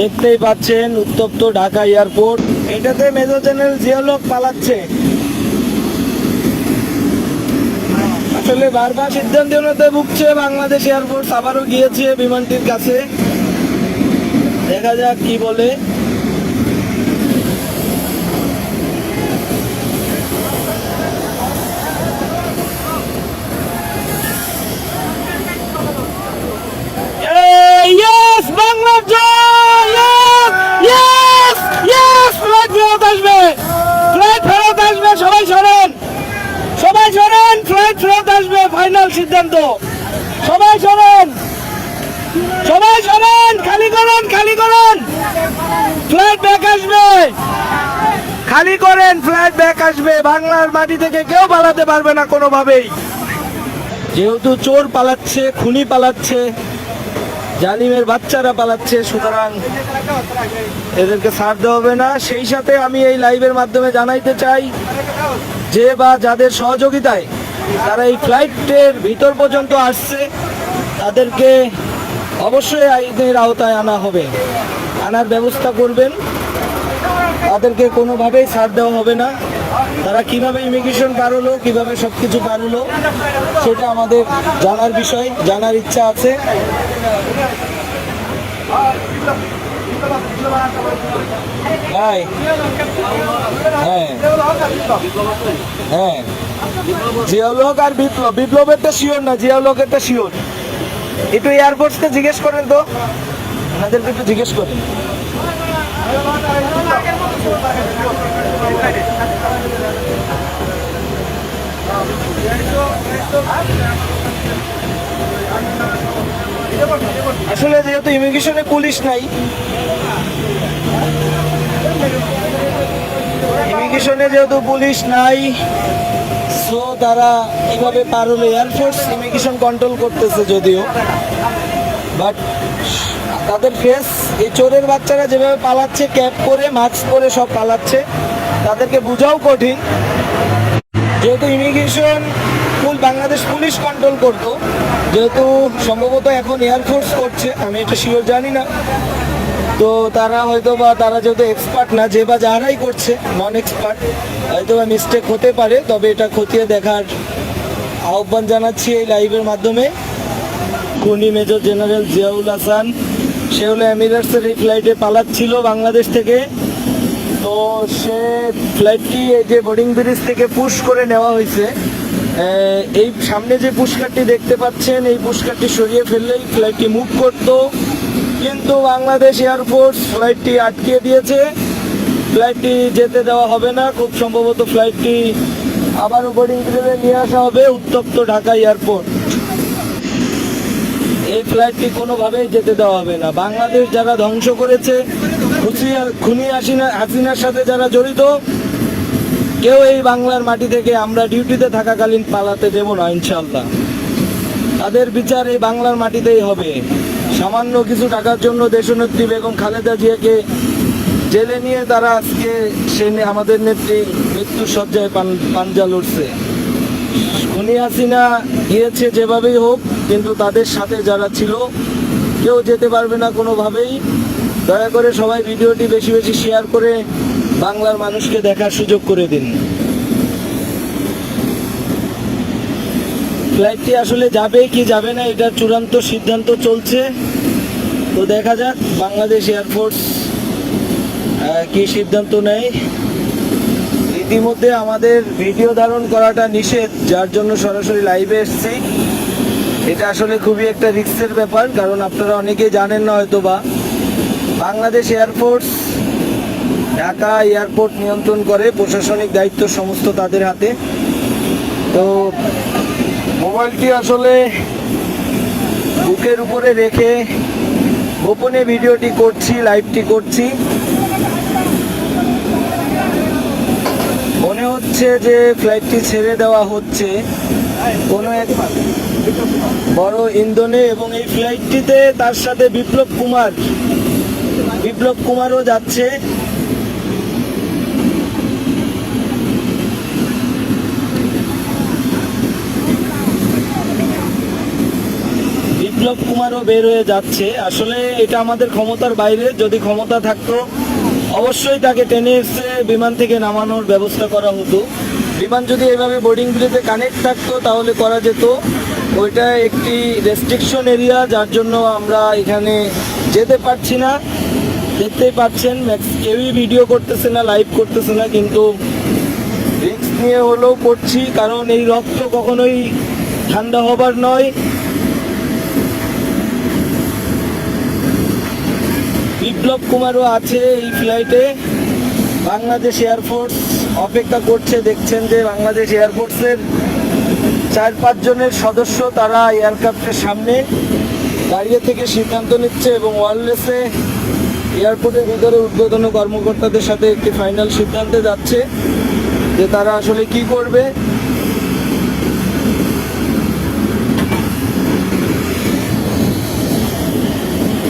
দেখতেই পাচ্ছেন উত্তপ্ত ঢাকা এয়ারপোর্ট। এটাতে মেজর জেনারেল লোক পালাচ্ছে। আসলে বারবার সিদ্ধান্ত নিতে ভুগছে বাংলাদেশ এয়ারপোর্ট, আবারও গিয়েছে বিমানটির কাছে। দেখা যাক কি বলে এই, yes, বাংলার জয়! Yes! Yes! Yes! Flight ফেরত আসবে! Flight ফেরত আসবে, সবাই সরেন! সবাই সরেন ফ্লাইট ফেরত আসবে ফাইনাল সিদ্ধান্ত। সবাই সরেন সবাই সরেন খালি করুন খালি করুন। ফ্লাইট ব্যাক আসবে। খালি করেন ফ্লাইট ব্যাক আসবে। বাংলার মাটি থেকে কেউ পালাতে পারবে না কোনোভাবেই। যেহেতু চোর পালাচ্ছে খুনি পালাচ্ছে জালিমের বাচ্চারা পালাচ্ছে, সুতরাং এদেরকে ছাড় দেওয়া হবে না। সেই সাথে আমি এই লাইভের মাধ্যমে জানাইতে চাই, যে বা যাদের সহযোগিতায় তারা এই ফ্লাইটের ভিতর পর্যন্ত আসছে, তাদেরকে অবশ্যই আইনের আওতায় আনা হবে। আনার ব্যবস্থা করবেন। তাদেরকে কোনোভাবেই ছাড় দেওয়া হবে না। তারা কীভাবে ইমিগ্রেশন পার হলো কীভাবে সব কিছু পার হলো সেটা আমাদের জানার বিষয়, জানার ইচ্ছা আছে। হ্যাঁ হ্যাঁ। আর বিপ্লব বিপ্লবেরটা শিওর না একটু জিজ্ঞেস করেন তো। একটু জিজ্ঞেস করেন। আসলে যেহেতু ইমিগ্রেশনে পুলিশ নাই, ইমিগ্রেশনে যেহেতু পুলিশ নাই সো তারা কীভাবে পার এয়ারফোর্স ইমিগ্রেশন কন্ট্রোল করতেছে যদিও। বাট তাদের ফেস এই চোরের বাচ্চারা যেভাবে পালাচ্ছে ক্যাপ করে মাস্ক পরে সব পালাচ্ছে, তাদেরকে বোঝাও কঠিন। যেহেতু ইমিগ্রেশন বাংলাদেশ পুলিশ কন্ট্রোল করতো যেহেতু সম্ভবত এখন এয়ারফোর্স করছে, আমি এটা শিওর জানি না। তো তারা হয়তো বা তারা যেহেতু এক্সপার্ট না, যে বা যারাই করছে নন এক্সপার্ট হয়তো বা মিস্টেক হতে পারে, তবে এটা খতিয়ে দেখার আহ্বান জানাচ্ছি এই লাইভের মাধ্যমে। খুনি মেজর জেনারেল জিয়াউল হাসান, সে হলো এমিরেটসের এই ফ্লাইটে পালাচ্ছিল বাংলাদেশ থেকে। তো সে ফ্লাইটটি এই যে বোর্ডিং ব্রিজ থেকে পুশ করে নেওয়া হয়েছে। এই সামনে যে পুষ্কারটি দেখতে পাচ্ছেন, এই পুষ্কারটি সরিয়ে ফেললেই ফ্লাইটটি মুভ করতো। কিন্তু বাংলাদেশ এয়ারফোর্স ফ্লাইটটি আটকে দিয়েছে। ফ্লাইটটি যেতে দেওয়া হবে না। খুব সম্ভবত ফ্লাইটটি আবারও বোর্ডিং ব্রিজে নিয়ে আসা হবে উত্তপ্ত ঢাকা এয়ারপোর্ট এই ফ্লাইটটি কোনোভাবেই যেতে দেওয়া হবে না। বাংলাদেশ যারা ধ্বংস করেছে খুনি হাসিনা হাসিনার সাথে যারা জড়িত কেউ এই বাংলার মাটি থেকে আমরা ডিউটিতে থাকাকালীন পালাতে দেব না ইনশাল্লাহ তাদের বিচার এই বাংলার মাটিতেই হবে। সামান্য কিছু টাকার জন্য দেশনেত্রী বেগম খালেদা জিয়াকে জেলে নিয়ে তারা আজকে সে আমাদের নেত্রী মৃত্যু শয্যায় পান পাঞ্জা লড়ছে। খুনি হাসিনা গিয়েছে যেভাবেই হোক, কিন্তু তাদের সাথে যারা ছিল, কেউ যেতে পারবে না কোনোভাবেই। দয়া করে সবাই ভিডিওটি বেশি বেশি শেয়ার করে বাংলার মানুষকে দেখার সুযোগ করে দিন। ফ্লাইটটি আসলে যাবে কি যাবে না, এটার চূড়ান্ত সিদ্ধান্ত চলছে। তো দেখা যাক, বাংলাদেশ এয়ারফোর্স কি সিদ্ধান্ত নেয়। ইতিমধ্যে আমাদের ভিডিও ধারণ করাটা নিষেধ, যার জন্য সরাসরি লাইভে এসেছি। এটা আসলে খুবই একটা রিস্কের ব্যাপার, কারণ আপনারা অনেকেই জানেন না হয়তো বা বাংলাদেশ এয়ারফোর্স ঢাকা এয়ারপোর্ট নিয়ন্ত্রণ করে, প্রশাসনিক দায়িত্ব সমস্ত তাদের হাতে। তো মোবাইলটি আসলে বুকের উপরে রেখে গোপনে ভিডিওটি করছি, লাইভটি করছি। মনে হচ্ছে যে ফ্লাইটটি ছেড়ে দেওয়া হচ্ছে। কোনো এক বড় ইন্ধনে এবং এই ফ্লাইটটিতে তার সাথে বিপ্লব কুমার, বিপ্লব কুমারও যাচ্ছে। বিপ্লব কুমারও বের হয়ে যাচ্ছে। আসলে এটা আমাদের ক্ষমতার বাইরে। যদি ক্ষমতা থাকতো, অবশ্যই তাকে টেনে এসে বিমান থেকে নামানোর ব্যবস্থা করা হতো। বিমান যদি এভাবে বোর্ডিং ব্রিজে কানেক্ট থাকতো, তাহলে করা যেত। ওইটা একটি রেস্ট্রিকশন এরিয়া যার জন্য আমরা এখানে যেতে পারছি না। দেখতেই পাচ্ছেন কেউই ভিডিও করতেছে না লাইভ করতেছে না, কিন্তু রিস্ক নিয়ে হলেও করছি কারণ এই রক্ত কখনোই ঠান্ডা হবার নয়। বিপ্লব কুমারও আছে এই ফ্লাইটে বাংলাদেশ এয়ারফোর্স অপেক্ষা করছে, দেখছেন যে বাংলাদেশ এয়ারফোর্সের চার পাঁচ জনের সদস্য তারা এয়ারক্রাফটের সামনে দাঁড়িয়ে থেকে সিদ্ধান্ত নিচ্ছে এবং ওয়ারলেসে এয়ারপোর্টের ভিতরে উদ্বোধন কর্মকর্তাদের সাথে একটি ফাইনাল সিদ্ধান্তে যাচ্ছে যে তারা আসলে কি করবে।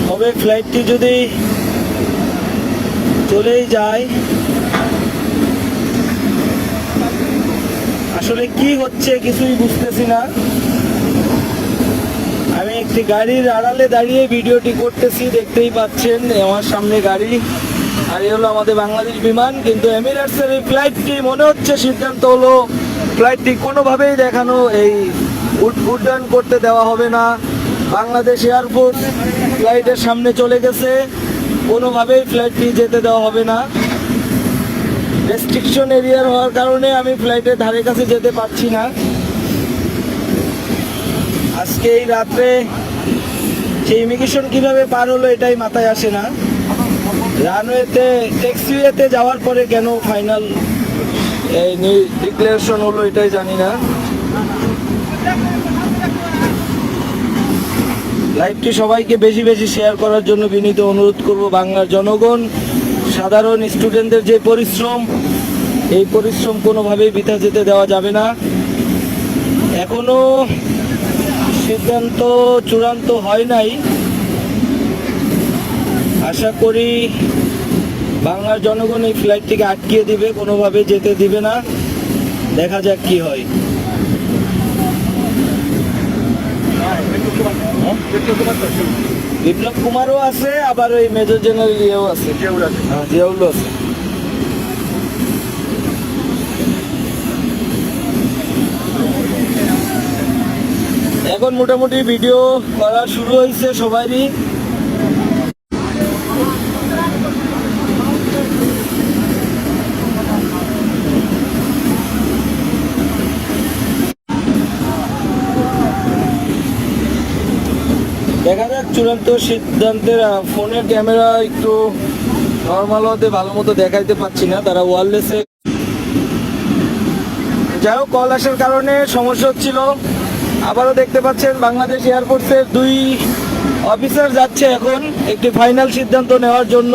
তবে ফ্লাইটটি যদি চলেই যায়। আসলে কি হচ্ছে কিছুই বুঝতেছি না। আমি একটি গাড়ির আড়ালে দাঁড়িয়ে ভিডিওটি করতেছি, দেখতেই পাচ্ছেন আমার সামনে গাড়ি। আর এই হলো আমাদের বাংলাদেশ বিমান, কিন্তু এমিরেটসের এই ফ্লাইটটি মনে হচ্ছে সিদ্ধান্ত হলো ফ্লাইটটি কোনোভাবেই দেখানো, এই উড- উড্ডয়ন করতে দেওয়া হবে না। বাংলাদেশ এয়ারপোর্ট ফ্লাইটের সামনে চলে গেছে। কোনোভাবেই ফ্লাইটটি যেতে দেওয়া হবে না। রেস্ট্রিকশন এরিয়ার হওয়ার কারণে আমি ফ্লাইটের ধারে কাছে যেতে পারছি না। আজকে এই রাত্রে সেই ইমিগ্রেশন কীভাবে পার হলো এটাই মাথায় আসে না। রানওয়েতে ট্যাক্সিওয়েতে যাওয়ার পরে কেন ফাইনাল এই ডিক্লারেশন হলো এটাই জানি না। লাইভটি সবাইকে বেশি বেশি শেয়ার করার জন্য বিনীত অনুরোধ করব বাংলার জনগণ, সাধারণ স্টুডেন্টদের যে পরিশ্রম, এই পরিশ্রম কোনোভাবেই বৃথা যেতে দেওয়া যাবে না। এখনও সিদ্ধান্ত চূড়ান্ত হয় নাই। আশা করি বাংলার জনগণ এই ফ্লাইটটিকে আটকিয়ে দিবে, কোনোভাবে যেতে দিবে না। দেখা যাক কি হয়। বিপ্লব কুমারও আছে আবার ওই মেজর জেনারেল ইয়েও আছে। হ্যাঁ জিয়াউল আছে। এখন মোটামুটি ভিডিও করা শুরু হয়েছে সবারই দেখা যাক চূড়ান্ত সিদ্ধান্তের ফোনের ক্যামেরা একটু নর্মাল হতে ভালো মতো দেখাইতে পাচ্ছি না, তারা ওয়ারলেসে যাই হোক কল আসার কারণে সমস্যা হচ্ছিল। আবারও দেখতে পাচ্ছেন বাংলাদেশ এয়ারপোর্টসের দুই অফিসার যাচ্ছে এখন, একটি ফাইনাল সিদ্ধান্ত নেওয়ার জন্য।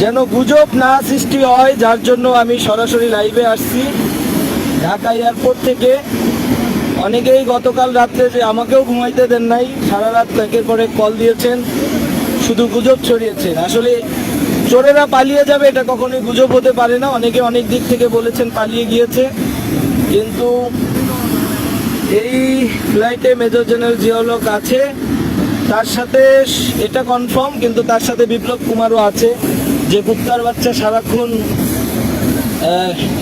যেন গুজব না সৃষ্টি হয়, যার জন্য আমি সরাসরি লাইভে আসছি। ঢাকা এয়ারপোর্ট থেকে অনেকেই গতকাল রাত্রে যে আমাকেও ঘুমাইতে দেন নাই, সারা রাত একের পরে কল দিয়েছেন, শুধু গুজব ছড়িয়েছেন। আসলে চোরেরা পালিয়ে যাবে এটা কখনোই গুজব হতে পারে না। অনেকে অনেক দিক থেকে বলেছেন পালিয়ে গিয়েছে। কিন্তু এই ফ্লাইটে মেজর জেনারেল জিওলক আছে। তার সাথে এটা কনফার্ম কিন্তু তার সাথে বিপ্লব কুমারও আছে। যে কুত্তার বাচ্চা সারাক্ষণ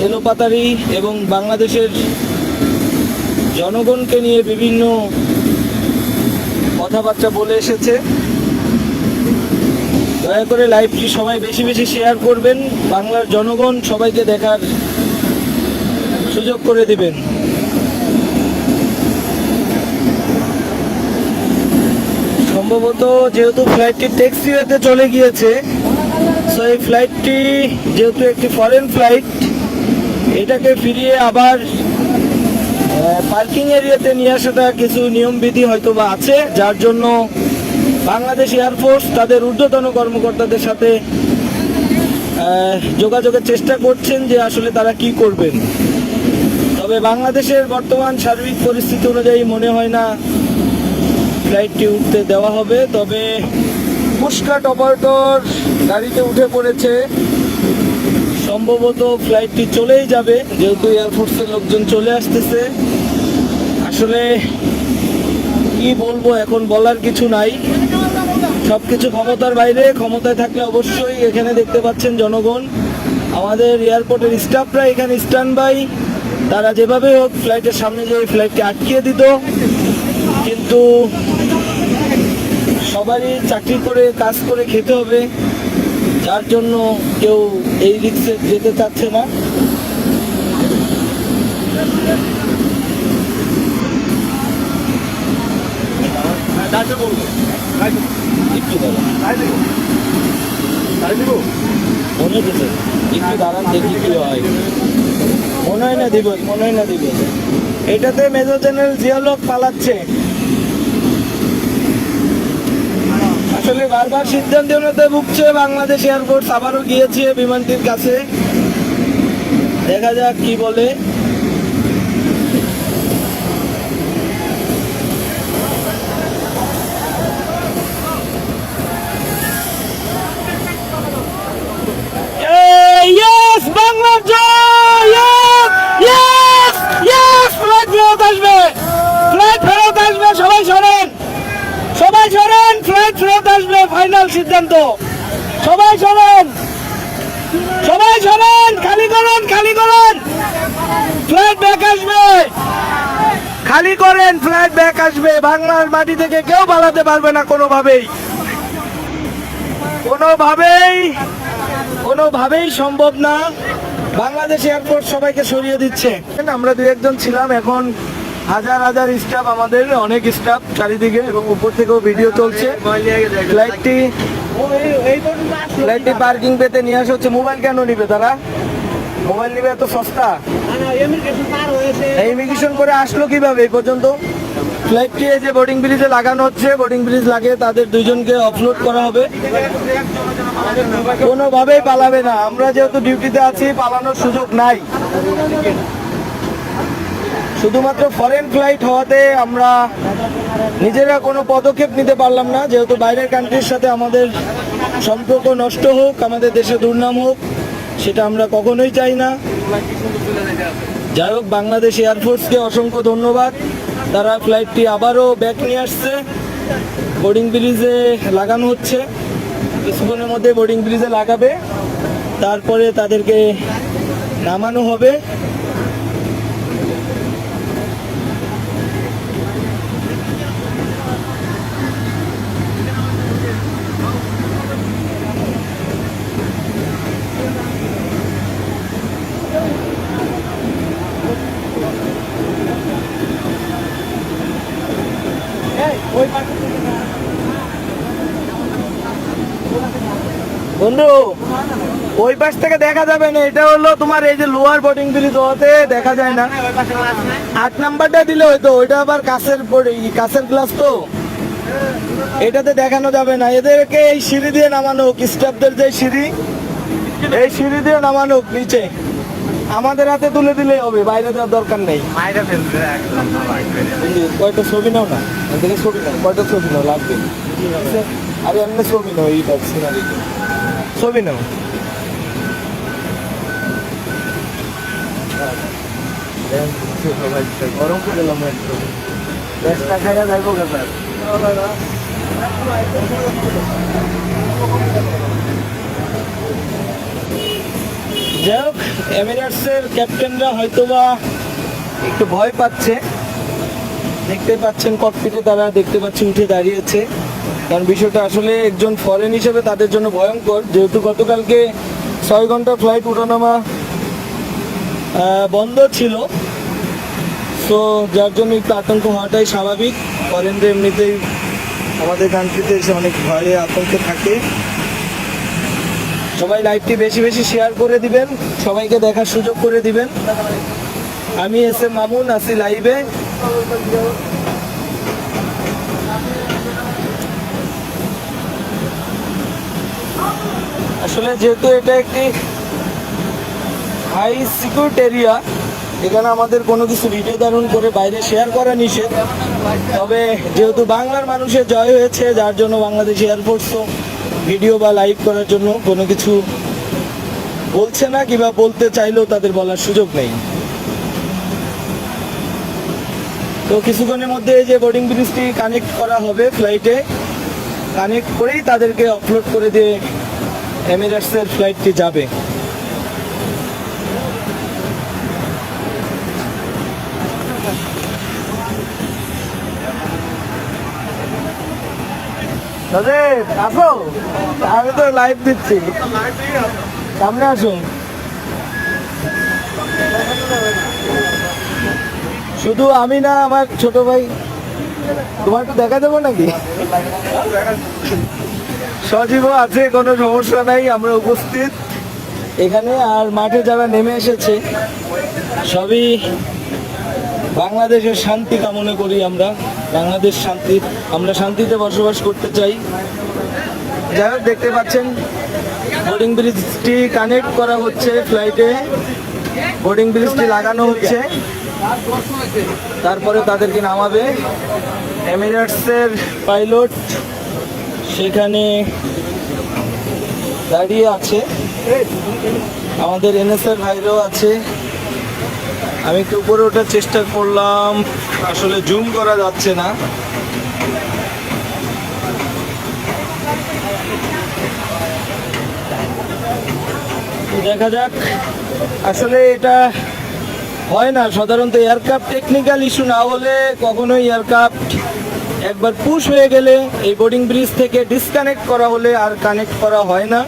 এলোপাতারি এবং বাংলাদেশের জনগণকে নিয়ে বিভিন্ন কথাবার্তা বলে এসেছে। দয়া করে লাইভটি সবাই বেশি বেশি শেয়ার করবেন। বাংলার জনগণ সবাইকে দেখার সুযোগ করে দিবেন। সম্ভবত যেহেতু ফ্লাইটটি ট্যাক্সিওয়েতে চলে গিয়েছে সো এই ফ্লাইটটি যেহেতু একটি ফরেন ফ্লাইট এটাকে ফিরিয়ে আবার পার্কিং এরিয়াতে নিয়ে আসাটা কিছু নিয়মবিধি হয়তো বা আছে, যার জন্য বাংলাদেশ এয়ারফোর্স তাদের ঊর্ধ্বতন কর্মকর্তাদের সাথে যোগাযোগের চেষ্টা করছেন যে আসলে তারা কি করবেন। তবে বাংলাদেশের বর্তমান সার্বিক পরিস্থিতি অনুযায়ী মনে হয় না ফ্লাইটটি উঠতে দেওয়া হবে। তবে পুষ্কাট অপারেটর গাড়িতে উঠে পড়েছে। সম্ভবত ফ্লাইটটি চলেই যাবে, যেহেতু এয়ারফোর্সের লোকজন চলে আসতেছে। আসলে কি বলব, এখন বলার কিছু নাই। সব কিছু ক্ষমতার বাইরে, ক্ষমতায় থাকলে অবশ্যই এখানে দেখতে পাচ্ছেন জনগণ। আমাদের এয়ারপোর্টের স্টাফরা এখানে স্ট্যান্ড বাই তারা যেভাবে হোক ফ্লাইটের সামনে যে ফ্লাইটকে আটকিয়ে দিত। কিন্তু সবারই চাকরি করে, কাজ করে খেতে হবে। যার জন্য কেউ এই রিক্সে যেতে চাচ্ছে না। একটু দাঁড়ান। মনে হচ্ছে একটু দাঁড়ান দেখি কি হয়। মনে হয় না দিব মনে হয় না দিব এটাতে মেজর জেনারেল জিয়ালক পালাচ্ছে। আসলে বারবার সিদ্ধান্তহীনতায় ভুগছে বাংলাদেশ এয়ারপোর্ট আবারও গিয়েছে বিমানটির কাছে। দেখা যাক কি বলে ইয়েস বাংলা জয় ইয়েস ইয়েস ফ্লাইট ফেরত আসবে ফ্লাইট সবাই সবাই ফ্লাইট আসবে ফাইনাল সিদ্ধান্ত। সবাই সবাই খালি করুন, খালি ফ্লাইট ব্যাক আসবে। খালি করেন ফ্লাইট ব্যাক আসবে। বাংলার মাটি থেকে কেউ পালাতে পারবে না কোনোভাবেই। কোনোভাবেই কোনোভাবেই সম্ভব না। বাংলাদেশ এয়ারপোর্ট সবাইকে সরিয়ে দিচ্ছে। আমরা দু একজন ছিলাম, এখন হাজার হাজার স্টাফ আমাদের, অনেক স্টাফ চারিদিকে এবং উপর থেকেও ভিডিও চলছে। ফ্লাইটটি ফ্লাইটটি পার্কিং পেতে নিয়ে আসা হচ্ছে। মোবাইল কেন নিবে তারা? মোবাইল নিবে এত সস্তা? ইমিগ্রেশন করে আসলো কীভাবে এই পর্যন্ত? ফ্লাইটটি এই যে বোর্ডিং ব্রিজে লাগানো হচ্ছে বোর্ডিং ব্রিজ লাগিয়ে তাদের দুইজনকে অফলোড করা হবে। কোনোভাবেই পালাবে না। আমরা যেহেতু ডিউটিতে আছি, পালানোর সুযোগ নাই। শুধুমাত্র ফরেন ফ্লাইট হওয়াতে আমরা নিজেরা কোনো পদক্ষেপ নিতে পারলাম না। যেহেতু বাইরের কান্ট্রির সাথে আমাদের সম্পর্ক নষ্ট হোক, আমাদের দেশে দুর্নাম হোক, সেটা আমরা কখনোই চাই না। যাই হোক, বাংলাদেশ এয়ারফোর্সকে অসংখ্য ধন্যবাদ। তারা ফ্লাইটটি আবারও ব্যাক নিয়ে আসছে। বোর্ডিং ব্রিজে লাগানো হচ্ছে। কিছুক্ষণের মধ্যে বোর্ডিং ব্রিজে লাগাবে। তারপরে তাদেরকে নামানো হবে। বন্ধু, ওই পাশ থেকে দেখা যাবে না, এটা হলো তোমার এই যে লোয়ার বোর্ডিং ব্রিজ হতে দেখা যায় না। আট নাম্বারটা দিলে হয়তো, ওইটা আবার কাছের কাছের গ্লাস তো। এটাতে দেখানো যাবে না। এদেরকে এই সিঁড়ি দিয়ে নামানো হোক স্টাফদের যে সিঁড়ি, এই সিঁড়ি দিয়ে নামানো নিচে। আমাদের হাতে তুলে দিলেই হবে বাইরে দেওয়ার দরকার নেই। কয়টা ছবি নাও না? এদিকে ছবি নাও কয়টা ছবি নাও লাগবে? আরে এমনি ছবি নাও এইটা সিনারি ছবি নাও। গরম করে দিলাম একটু। খাইয়া যাইবো যাই হোক এমিরেটসের ক্যাপ্টেনরা হয়তোবা একটু ভয় পাচ্ছে। দেখতে পাচ্ছেন ককপিটে তারা দেখতে পাচ্ছি উঠে দাঁড়িয়েছে। কারণ বিষয়টা আসলে একজন ফরেন হিসেবে তাদের জন্য ভয়ঙ্কর। যেহেতু গতকালকে ছয় ঘণ্টা ফ্লাইট ওঠানামা আহ, বন্ধ ছিল। সো যার জন্য একটু আতঙ্ক হওয়াটাই স্বাভাবিক। ফরেনদের এমনিতেই আমাদের কান্ট্রিতে এসে অনেক ভয়ে আতঙ্কে থাকে। সবাই লাইভটি বেশি বেশি শেয়ার করে দিবেন, সবাইকে দেখার সুযোগ করে দিবেন। আমি এস এম মামুন, আছি লাইভে আসলে যেহেতু এটা একটি হাই সিকিউরিট এরিয়া এখানে আমাদের কোনো কিছু ভিডিও ধারণ করে বাইরে শেয়ার করা নিষেধ। তবে যেহেতু বাংলার মানুষের জয় হয়েছে, যার জন্য বাংলাদেশ এয়ারফোর্সও ভিডিও বা লাইভ করার জন্য কোনো কিছু বলছে না কিংবা বলতে চাইলেও তাদের বলার সুযোগ নেই। তো কিছুক্ষণের মধ্যে যে বোর্ডিং ব্রিজটি কানেক্ট করা হবে ফ্লাইটে কানেক্ট করেই তাদেরকে আপলোড করে দিয়ে এমিরেটসের ফ্লাইটটি যাবে। আসো আমি তো লাইভ দিচ্ছি। সামনে আসুন শুধু আমি না, আমার ছোট ভাই। তোমার একটু দেখা দেবো নাকি? সজীব আছে, কোনো সমস্যা নাই, আমরা উপস্থিত। এখানে আর মাঠে যারা নেমে এসেছে, সবই বাংলাদেশের শান্তি কামনা করি আমরা। বাংলাদেশ শান্তি, আমরা শান্তিতে বসবাস করতে চাই। যাই হোক, দেখতে পাচ্ছেন বোর্ডিং ব্রিজটি কানেক্ট করা হচ্ছে ফ্লাইটে বোর্ডিং ব্রিজটি লাগানো হচ্ছে। তারপরে তাদেরকে নামাবে। এমিরেটসের পাইলট সেখানে দাঁড়িয়ে আছে। আমাদের এনএসএর ভাইরাও আছে। আমি একটু উপরে ওঠার চেষ্টা করলাম। আসলে জুম করা যাচ্ছে না। দেখা যাক। আসলে এটা হয় না। সাধারণত এয়ারক্রাফট টেকনিক্যাল ইস্যু না হলে কখনোই এয়ারক্রাফট একবার পুশ হয়ে গেলে এই বোর্ডিং ব্রিজ থেকে ডিসকানেক্ট করা হলে আর কানেক্ট করা হয় না।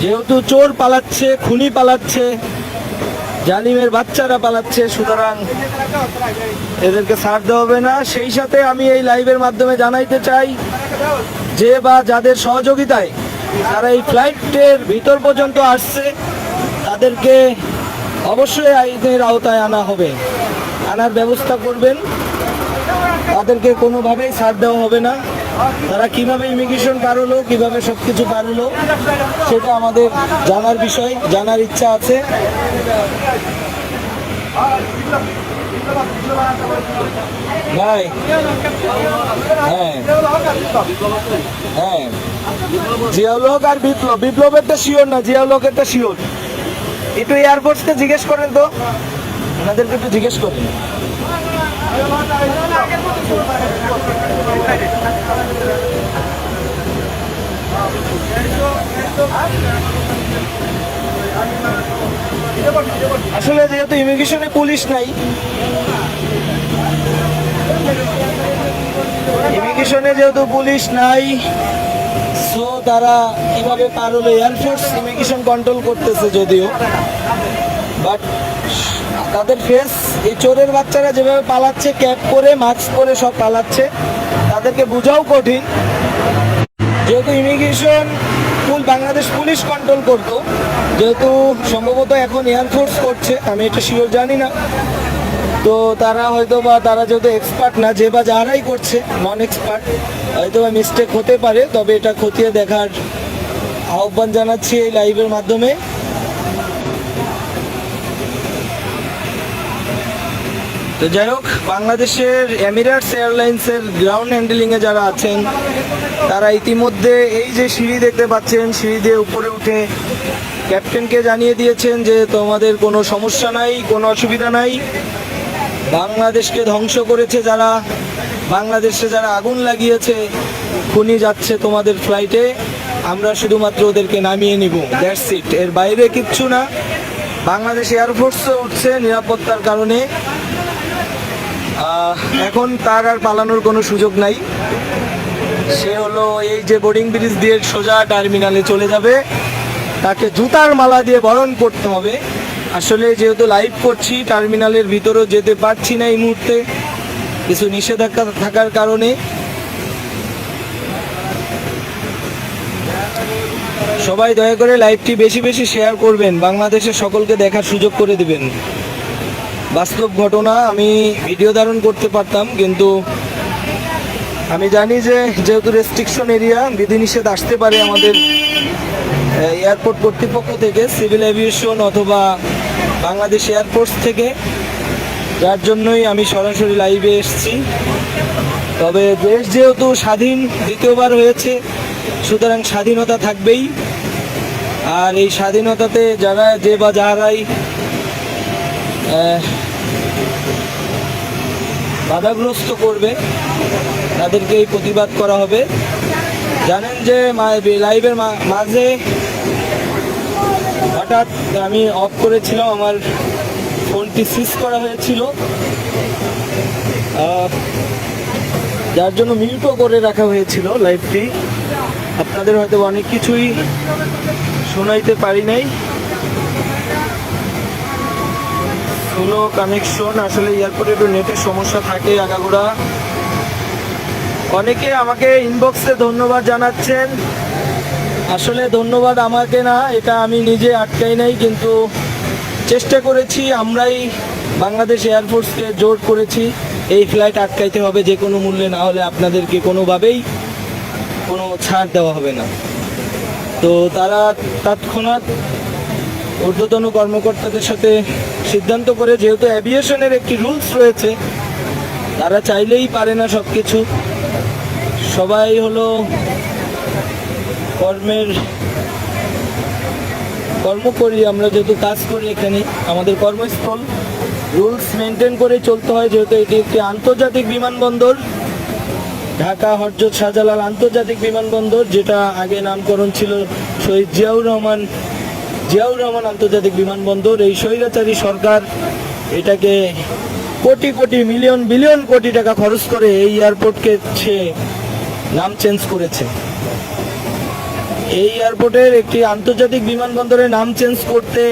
যেহেতু চোর পালাচ্ছে, খুনি পালাচ্ছে জালিমের বাচ্চারা পালাচ্ছে, সুতরাং এদেরকে ছাড় দেওয়া হবে না। সেই সাথে আমি এই লাইভের মাধ্যমে জানাইতে চাই, যে বা যাদের সহযোগিতায় তারা এই ফ্লাইটের ভিতর পর্যন্ত আসছে, তাদেরকে অবশ্যই আইনের আওতায় আনা হবে। আনার ব্যবস্থা করবেন। তাদেরকে কোনোভাবেই ছাড় দেওয়া হবে না। তারা কীভাবে ইমিগ্রেশন পার হলো কীভাবে সব কিছু পার সেটা আমাদের জানার বিষয়, জানার ইচ্ছা আছে। ভাই হ্যাঁ হ্যাঁ। জিয়াউলক আর বিপ্লব বিপ্লবেরটা শিওর না জিয়াউলকেরটা শিওর। একটু এয়ারফোর্সকে জিজ্ঞেস করেন তো। ওনাদেরকে একটু জিজ্ঞেস করেন। আসলে যেহেতু ইমিগ্রেশনে পুলিশ নাই, ইমিগ্রেশনে যেহেতু পুলিশ নাই সো তারা কীভাবে পার হলো এয়ারফোর্স ইমিগ্রেশন কন্ট্রোল করতেছে যদিও বাট তাদের ফেস এই চোরের বাচ্চারা যেভাবে পালাচ্ছে ক্যাপ করে মাস্ক পরে সব পালাচ্ছে, তাদেরকে বোঝাও কঠিন। যেহেতু ইমিগ্রেশন বাংলাদেশ পুলিশ কন্ট্রোল করত। যেহেতু সম্ভবত এখন এয়ারফোর্স করছে, আমি এটা শিওর জানি না। তো তারা হয়তো বা তারা যেহেতু এক্সপার্ট না, যে বা যারাই করছে নন এক্সপার্ট হয়তো বা মিস্টেক হতে পারে, তবে এটা খতিয়ে দেখার আহ্বান জানাচ্ছি এই লাইভের মাধ্যমে। তো যাই হোক, বাংলাদেশের এমিরেটস এয়ারলাইন্সের গ্রাউন্ড হ্যান্ডেলিংয়ে যারা আছেন, তারা ইতিমধ্যে এই যে সিঁড়ি দেখতে পাচ্ছেন, সিঁড়ি দিয়ে উপরে উঠে ক্যাপ্টেনকে জানিয়ে দিয়েছেন যে তোমাদের কোনো সমস্যা নাই, কোনো অসুবিধা নাই। বাংলাদেশকে ধ্বংস করেছে যারা, বাংলাদেশে যারা আগুন লাগিয়েছে, খুনি যাচ্ছে তোমাদের ফ্লাইটে আমরা শুধুমাত্র ওদেরকে নামিয়ে নিব দ্যাটস ইট এর বাইরে কিচ্ছু না। বাংলাদেশ এয়ারফোর্সও উঠছে নিরাপত্তার কারণে। এখন তার আর পালানোর কোনো সুযোগ নাই। সে হলো এই যে বোর্ডিং ব্রিজ দিয়ে সোজা টার্মিনালে চলে যাবে। তাকে জুতার মালা দিয়ে বরণ করতে হবে। আসলে যেহেতু লাইভ করছি টার্মিনালের ভিতরেও যেতে পারছি না এই মুহূর্তে। কিছু নিষেধাজ্ঞা থাকার কারণে। সবাই দয়া করে লাইভটি বেশি বেশি শেয়ার করবেন। বাংলাদেশের সকলকে দেখার সুযোগ করে দিবেন। বাস্তব ঘটনা আমি ভিডিও ধারণ করতে পারতাম, কিন্তু আমি জানি যে যেহেতু রেস্ট্রিকশন এরিয়া বিধিনিষেধ আসতে পারে আমাদের এয়ারপোর্ট কর্তৃপক্ষ থেকে সিভিল এভিয়েশন অথবা বাংলাদেশ এয়ারফোর্স থেকে। যার জন্যই আমি সরাসরি লাইভে এসেছি। তবে দেশ যেহেতু স্বাধীন, দ্বিতীয়বার হয়েছে, সুতরাং স্বাধীনতা থাকবেই। আর এই স্বাধীনতাতে যারা যে বা যারাই বাধাগ্রস্ত করবে। তাদেরকে এই প্রতিবাদ করা হবে। জানেন যে লাইভের মাঝে হঠাৎ আমি অফ করেছিলাম, আমার ফোনটি সিজ করা হয়েছিল। যার জন্য মিউটও করে রাখা হয়েছিল লাইভটি। আপনাদের হয়তো অনেক কিছুই শোনাইতে পারি নাই। স্লো কানেকশন আসলে এয়ারপোর্টে একটু নেটের সমস্যা থাকে আগাগোড়া। অনেকে আমাকে ইনবক্সে ধন্যবাদ জানাচ্ছেন। আসলে ধন্যবাদ আমাকে না, এটা আমি নিজে আটকাই নাই, কিন্তু চেষ্টা করেছি, আমরাই বাংলাদেশ এয়ারফোর্সকে জোর করেছি, এই ফ্লাইট আটকাইতে হবে, যে কোনো মূল্যে, না হলে আপনাদেরকে কোনোভাবেই কোনো ছাড় দেওয়া হবে না। তো তারা তৎক্ষণাৎ ঊর্ধ্বতন কর্মকর্তাদের সাথে সিদ্ধান্ত করে, যেহেতু অ্যাভিয়েশনের একটি রুলস রয়েছে, তারা চাইলেই পারে না সব কিছু সবাই হলো কর্মের কর্ম করি আমরা যেহেতু কাজ করি এখানে, আমাদের কর্মস্থল। রুলস মেনটেন করে চলতে হয়, যেহেতু এটি একটি আন্তর্জাতিক বিমানবন্দর। ঢাকা, হরজত, শাহজালাল আন্তর্জাতিক বিমানবন্দর, যেটা আগে নামকরণ ছিল শহীদ জিয়াউর রহমান জিয়াউর রহমান আন্তর্জাতিক বিমানবন্দর, এই স্বৈরাচারী সরকার এটাকে কোটি কোটি মিলিয়ন, বিলিয়ন কোটি টাকা খরচ করে এই এয়ারপোর্টকে সে নাম চেঞ্জ করেছে। এই এয়ারপোর্টের একটি আন্তর্জাতিক বিমানবন্দরের নাম চেঞ্জ করতে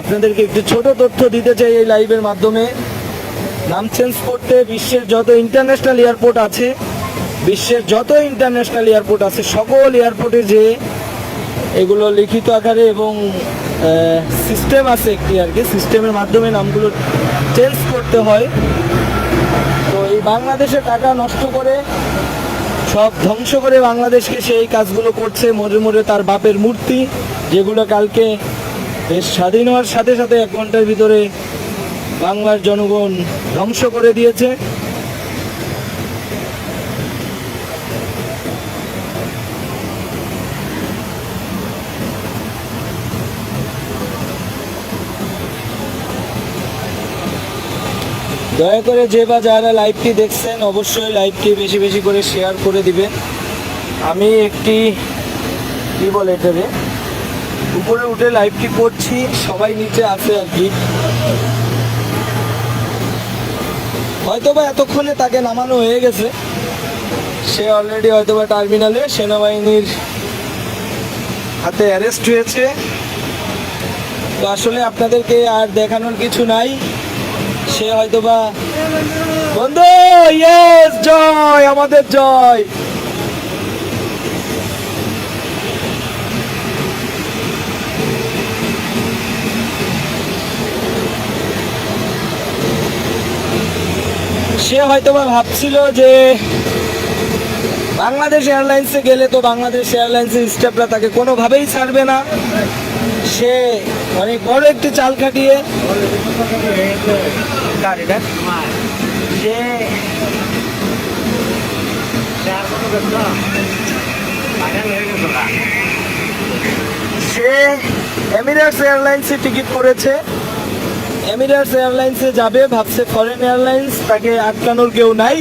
আপনাদেরকে একটি ছোট তথ্য দিতে চাই এই লাইভের মাধ্যমে। নাম চেঞ্জ করতে বিশ্বের যত ইন্টারন্যাশনাল এয়ারপোর্ট আছে, বিশ্বের যত ইন্টারন্যাশনাল এয়ারপোর্ট আছে, সকল এয়ারপোর্টে যে এগুলো লিখিত আকারে এবং সিস্টেম আছে একটি আর কি। সিস্টেমের মাধ্যমে নামগুলো চেঞ্জ করতে হয়। তো এই বাংলাদেশে টাকা নষ্ট করে, সব ধ্বংস করে বাংলাদেশকে সেই কাজগুলো করছে মোড়ে মোড়ে তার বাপের মূর্তি, যেগুলো কালকে দেশ স্বাধীন হওয়ার সাথে সাথে এক ঘণ্টার ভিতরে বাংলার জনগণ ধ্বংস করে দিয়েছে। দয়া করে যে বা যারা লাইভটি দেখছেন, অবশ্যই লাইভটি বেশি বেশি করে শেয়ার করে দিবেন। আমি একটি, কি বলে এটারে উপরে উঠে লাইভটি করছি, সবাই নিচে আছে আর কি। হয়তো বা এতক্ষণে তাকে নামানো হয়ে গেছে। সে অলরেডি হয়তো বা টার্মিনালে সেনাবাহিনীর হাতে অ্যারেস্ট হয়েছে। তো আসলে আপনাদেরকে আর দেখানোর কিছু নাই। সে হয়তো বা বন্ধু ইয়েস জয়, আমাদের জয়। সে হয়তো বা ভাবছিল যে বাংলাদেশ এয়ারলাইন্সে গেলে তো বাংলাদেশ এয়ারলাইন্সের স্টাফরা তাকে কোনোভাবেই ছাড়বে না। সে অনেক বড় একটি চাল খাটিয়ে কার এটা? সে এমিরেটস এয়ারলাইন্সে টিকিট করেছে। এমিরেটস এয়ারলাইন্সে যাবে, ভাবছে ফরেন এয়ারলাইন্স তাকে আটকানোর কেউ নাই।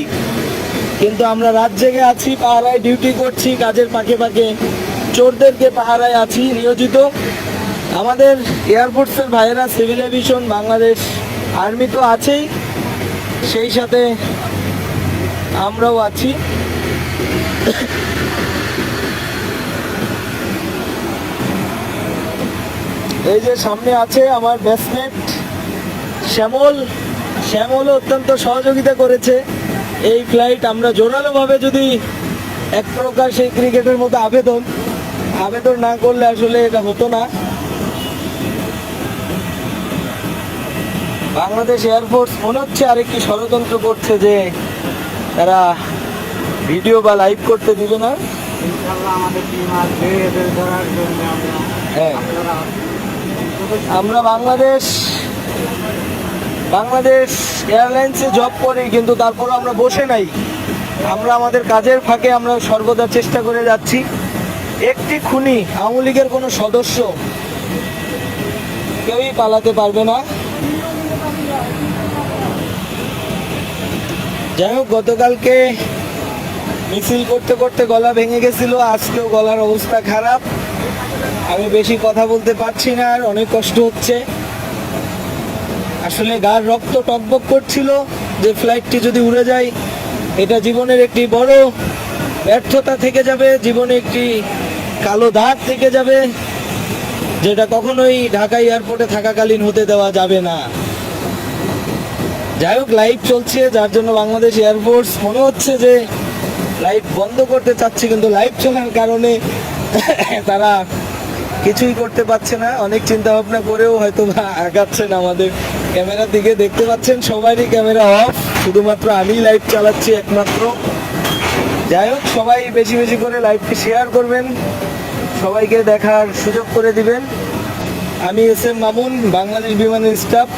কিন্তু আমরা রাত জেগে আছি, পাহারায় ডিউটি করছি, কাজের পাকে পাকে চোরদেরকে পাহারায় আছি, নিয়োজিত। আমাদের এয়ারফোর্সের ভাইয়েরা সিভিল এভিয়েশন বাংলাদেশ আর্মি তো আছেই, সেই সাথে আমরাও আছি। এই যে সামনে আছে আমার ব্যাটসম্যান শ্যামল। শ্যামল অত্যন্ত সহযোগিতা করেছে। এই ফ্লাইট আমরা জোরালোভাবে যদি এক প্রকার সেই ক্রিকেটের মতো আবেদন আবেদন না করলে আসলে এটা হতো না। বাংলাদেশ এয়ারফোর্স মনে হচ্ছে আরেকটি ষড়যন্ত্র করছে যে তারা ভিডিও বা লাইভ করতে দিবে না। হ্যাঁ। আমরা বাংলাদেশ বাংলাদেশ এয়ারলাইন্সে জব করি কিন্তু তারপর আমরা বসে নাই। আমরা আমাদের কাজের ফাঁকে আমরা সর্বদা চেষ্টা করে যাচ্ছি। একটি খুনি আওয়ামী লীগের কোনো সদস্য কেউই পালাতে পারবে না। যাই হোক, গতকালকে মিছিল করতে করতে গলা ভেঙে গেছিল, আজকেও গলার অবস্থা খারাপ। আমি বেশি কথা বলতে পারছি না, আর অনেক কষ্ট হচ্ছে। আসলে গার রক্ত টকবক করছিল, যে ফ্লাইটটি যদি উড়ে যায়, এটা জীবনের একটি বড় ব্যর্থতা থেকে যাবে, জীবনে একটি কালো দাগ থেকে যাবে, যেটা কখনোই ঢাকা এয়ারপোর্টে থাকাকালীন হতে দেওয়া যাবে না। যাই হোক লাইভ চলছে, যার জন্য বাংলাদেশ এয়ারফোর্স মনে হচ্ছে যে লাইভ বন্ধ করতে চাচ্ছে, কিন্তু লাইভ চলার কারণে তারা কিছুই করতে পারছে না। অনেক চিন্তা ভাবনা করেও হয়তো আগাচ্ছেন আমাদের ক্যামেরার দিকে। দেখতে পাচ্ছেন সবারই ক্যামেরা অফ শুধুমাত্র আমি লাইভ চালাচ্ছি একমাত্র। যাই হোক, সবাই বেশি বেশি করে লাইভটি শেয়ার করবেন। সবাইকে দেখার সুযোগ করে দিবেন। আমি এস এম মামুন, বাংলাদেশ বিমানের স্টাফ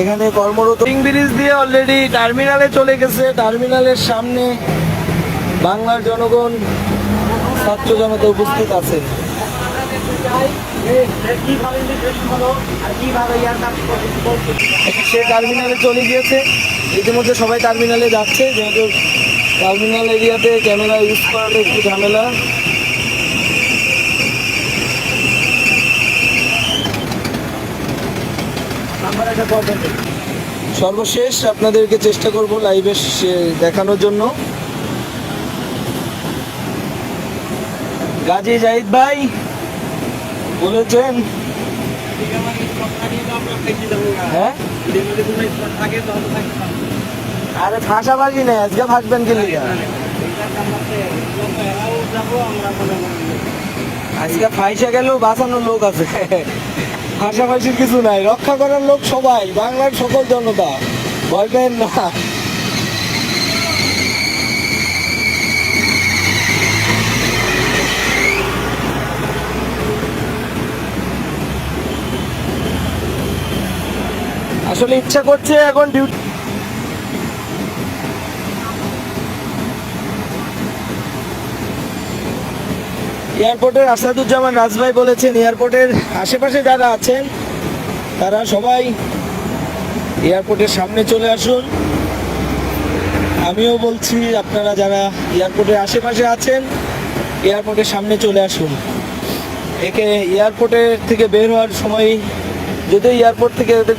এখানে কর্মরত ব্রিজ দিয়ে অলরেডি টার্মিনালে চলে গেছে। টার্মিনালের সামনে বাংলার জনগণ, ছাত্র জনতা উপস্থিত আছে। সে টার্মিনালে চলে গিয়েছে। ইতিমধ্যে সবাই টার্মিনালে যাচ্ছে, যেহেতু টার্মিনাল এরিয়াতে ক্যামেরা ইউজ করাটা একটু ঝামেলা। সর্বশেষ আপনাদেরকে চেষ্টা করব লাইভে দেখানোর জন্য। গাজী জাহিদ ভাই, বলেছেন হ্যাঁ? আরে ফাঁসাবাজি নেই, আজকে ফাঁসবেন কি আজকে ফাইসা গেলেও বাঁচানোর লোক আছে। ফাঁসাফাঁসির কিছু নাই, রক্ষা করার লোক সবাই, বাংলার সকল জনতা। ভয় পেন না। আসলে ইচ্ছা করছে এখন ডিউটি এয়ারপোর্টের আসাদুজ্জামান রাজভাই বলেছেন, এয়ারপোর্টের আশেপাশে যারা আছেন, তারা সবাই এয়ারপোর্টের সামনে চলে আসুন। আমিও বলছি, আপনারা যারা এয়ারপোর্টের আশেপাশে আছেন, এয়ারপোর্টের সামনে চলে আসুন। একে এয়ারপোর্টের থেকে বের হওয়ার সময় যদি এয়ারপোর্ট থেকে এদেরকে